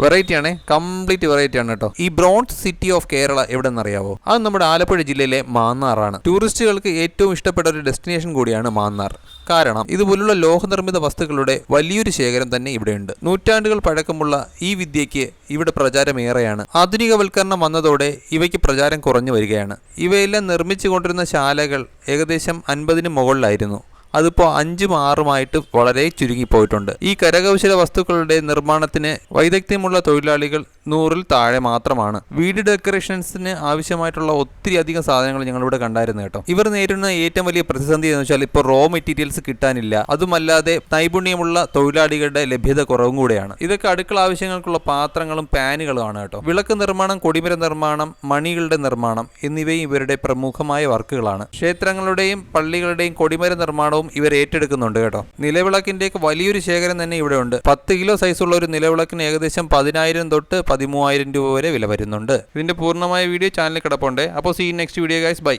Variety ആണ് complete variety ആണ് കേട്ടോ. ഈ ബ്രോൺസ് സിറ്റി ഓഫ് കേരള എവിടെ അറിയാവോ അത് നമ്മുടെ ആലപ്പുഴ ജില്ലയിലെ മാന്നാറാണ് ടൂറിസ്റ്റുകൾക്ക് ഏറ്റവും ഇഷ്ടപ്പെട്ട ഒരു ഡെസ്റ്റിനേഷൻ കൂടിയാണ് മാന്നാർ. കാരണം ഇതുപോലുള്ള ലോഹനിർമ്മിത വസ്തുക്കളുടെ വലിയൊരു ശേഖരം തന്നെ ഇവിടെയുണ്ട്. നൂറ്റാണ്ടുകൾ പഴക്കമുള്ള ഈ വിദ്യയ്ക്ക് ഇവിടെ പ്രചാരം ഏറെയാണ്. ആധുനികവൽക്കരണം വന്നതോടെ ഇവയ്ക്ക് പ്രചാരം കുറഞ്ഞു വരികയാണ്. ഇവയെല്ലാം നിർമ്മിച്ചു കൊണ്ടിരുന്ന ശാലകൾ ഏകദേശം അൻപതിന് മുകളിലായിരുന്നു. അതിപ്പോൾ അഞ്ചും ആറുമായിട്ട് വളരെ ചുരുങ്ങിപ്പോയിട്ടുണ്ട്. ഈ കരകൗശല വസ്തുക്കളുടെ നിർമ്മാണത്തിന് വൈദഗ്ധ്യമുള്ള തൊഴിലാളികൾ നൂറിൽ താഴെ മാത്രമാണ്. വീട് ഡെക്കറേഷൻസിന് ആവശ്യമായിട്ടുള്ള ഒത്തിരി അധികം സാധനങ്ങൾ ഞങ്ങളിവിടെ കണ്ടായിരുന്നു കേട്ടോ. ഇവർ നേരിടുന്ന ഏറ്റവും വലിയ പ്രതിസന്ധി എന്ന് വെച്ചാൽ ഇപ്പോൾ റോ മെറ്റീരിയൽസ് കിട്ടാനില്ല. അതുമല്ലാതെ നൈപുണ്യമുള്ള തൊഴിലാളികളുടെ ലഭ്യത കുറവും കൂടെയാണ്. ഇതൊക്കെ അടുക്കള ആവശ്യങ്ങൾക്കുള്ള പാത്രങ്ങളും പാനുകളുമാണ് കേട്ടോ. വിളക്ക് നിർമ്മാണം കൊടിമര നിർമ്മാണം മണികളുടെ നിർമ്മാണം എന്നിവയും ഇവരുടെ പ്രമുഖമായ വർക്കുകളാണ്. ക്ഷേത്രങ്ങളുടെയും പള്ളികളുടെയും കൊടിമര നിർമ്മാണവും ഇവർ ഏറ്റെടുക്കുന്നുണ്ട് കേട്ടോ. നിലവിളക്കിന്റെ വലിയൊരു ശേഖരം തന്നെ ഇവിടെ ഉണ്ട് പത്ത് കിലോ സൈസുള്ള ഒരു നിലവിളക്കിന് ഏകദേശം പതിനായിരം തൊട്ട് പതിമൂവായിരം രൂപ വരെ വില വരുന്നുണ്ട്. ഇതിന്റെ പൂർണമായ വീഡിയോ ചാനലിൽ കിടപ്പുണ്ട്. അപ്പോൾ see next video guys bye